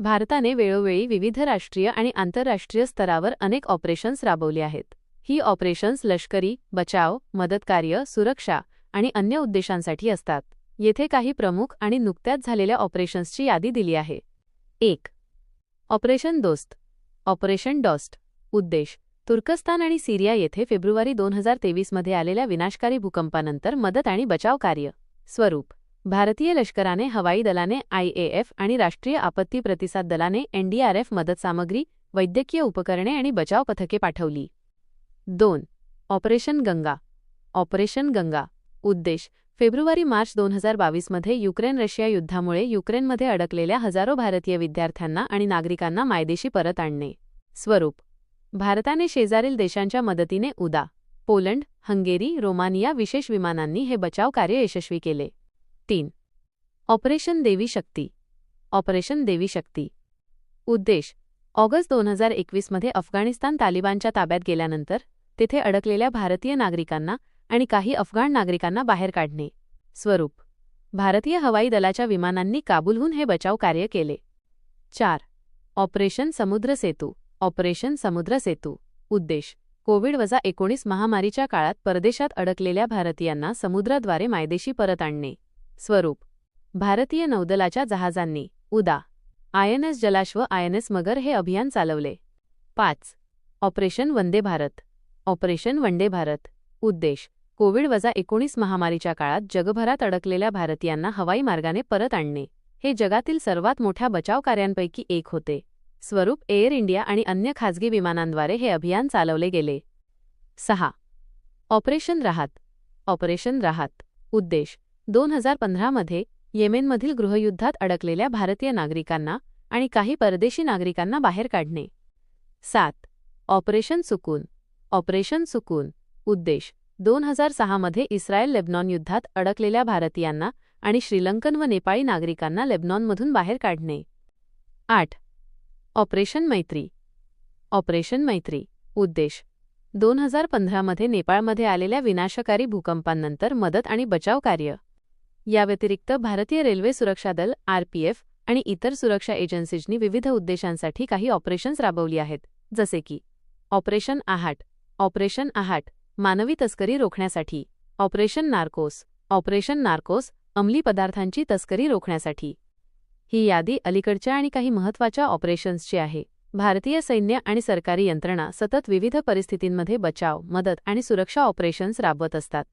भारताने वेळोवेळी विविध राष्ट्रीय आणि आंतरराष्ट्रीय स्तरावर अनेक ऑपरेशन्स राबवली आहेत. ही ऑपरेशन्स लष्करी बचाव मदतकार्य सुरक्षा आणि अन्य उद्देशांसाठी असतात. येथे काही प्रमुख आणि नुकत्याच झालेल्या ऑपरेशन्सची यादी दिली आहे. एक. ऑपरेशन दोस्त. ऑपरेशन डॉस्ट. उद्देश तुर्कस्तान आणि सिरिया येथे फेब्रुवारी दोन हजार तेवीसमध्ये आलेल्या विनाशकारी भूकंपानंतर मदत आणि बचाव कार्य. स्वरूप भारतीय लष्कराने हवाई दलाने आयएएफ आणि राष्ट्रीय आपत्ती प्रतिसाद दलाने एनडीआरएफ मदत सामग्री वैद्यकीय उपकरणे आणि बचाव पथके पाठवली. दोन ऑपरेशन गंगा. ऑपरेशन गंगा. उद्देश फेब्रुवारी मार्च दोन हजार बावीसमध्ये युक्रेन रशिया युद्धामुळे युक्रेनमध्ये अडकलेल्या हजारो भारतीय विद्यार्थ्यांना आणि नागरिकांना मायदेशी परत आणणे. स्वरूप भारताने शेजारील देशांच्या मदतीने उदा पोलंड हंगेरी रोमानिया विशेष विमानांनी हे बचाव कार्य यशस्वी केले. तीन. ऑपरेशन देवी शक्ती. ऑपरेशन देवी शक्ती. उद्देश. ऑगस्ट दोन हजार एकवीसमध्ये अफगाणिस्तान तालिबानच्या ताब्यात गेल्यानंतर तेथे अडकलेल्या भारतीय नागरिकांना आणि काही अफगाण नागरिकांना बाहेर काढणे. स्वरूप. भारतीय हवाई दलाच्या विमानांनी काबूलहून हे बचाव कार्य केले. चार. ऑपरेशन समुद्र सेतू. ऑपरेशन समुद्र सेतू. उद्देश. कोविड वजा एकोणीस महामारीच्या काळात परदेशात अडकलेल्या भारतीयांना समुद्राद्वारे मायदेशी परत आणणे. स्वरूप. भारतीय नौदलाच्या जहाजांनी उदा. आयएनएस जलाश्व एस मगर हे अभियान चालवले. पाच. ऑपरेशन वंदे भारत. ऑपरेशन वंदे भारत. उद्देश कोविड वजा एकोणीस महामारीच्या काळात जगभरात अडकलेल्या भारतीयांना हवाई मार्गाने परत आणणे. हे जगातील सर्वात मोठ्या बचाव कार्यांपैकी एक होते. स्वरूप एअर इंडिया आणि अन्य खाजगी विमानांद्वारे हे अभियान चालवले गेले. सहा. ऑपरेशन राहत. ऑपरेशन राहत. उद्देश दोन हजार पंधरामध्ये येमेनमधील गृहयुद्धात अडकलेल्या भारतीय नागरिकांना आणि काही परदेशी नागरिकांना बाहेर काढणे. सात. ऑपरेशन सुकून. ऑपरेशन सुकून. उद्देश दोन हजार सहामध्ये इस्रायल लेबनॉन युद्धात अडकलेल्या भारतीयांना आणि श्रीलंकन व नेपाळी नागरिकांना लेबनॉनमधून बाहेर काढणे. आठ. ऑपरेशन मैत्री. ऑपरेशन मैत्री. उद्देश दोन हजार पंधरामध्ये नेपाळमध्ये आलेल्या विनाशकारी भूकंपांनंतर मदत आणि बचाव कार्य. याव्यतिरिक्त भारतीय रेल्वे सुरक्षा दल आरपीएफ आणि इतर सुरक्षा एजन्सीजनी विविध उद्देशांसाठी काही ऑपरेशन्स राबवली आहेत जसे की ऑपरेशन आहाट ऑपरेशन आहाट मानवी तस्करी रोखण्यासाठी ऑपरेशन नार्कोस ऑपरेशन नार्कोस अंमली पदार्थांची तस्करी रोखण्यासाठी. ही यादी अलीकडच्या आणि काही महत्त्वाच्या ऑपरेशन्सची आहे. भारतीय सैन्य आणि सरकारी यंत्रणा सतत विविध परिस्थितींमध्ये बचाव मदत आणि सुरक्षा ऑपरेशन्स राबवत असतात.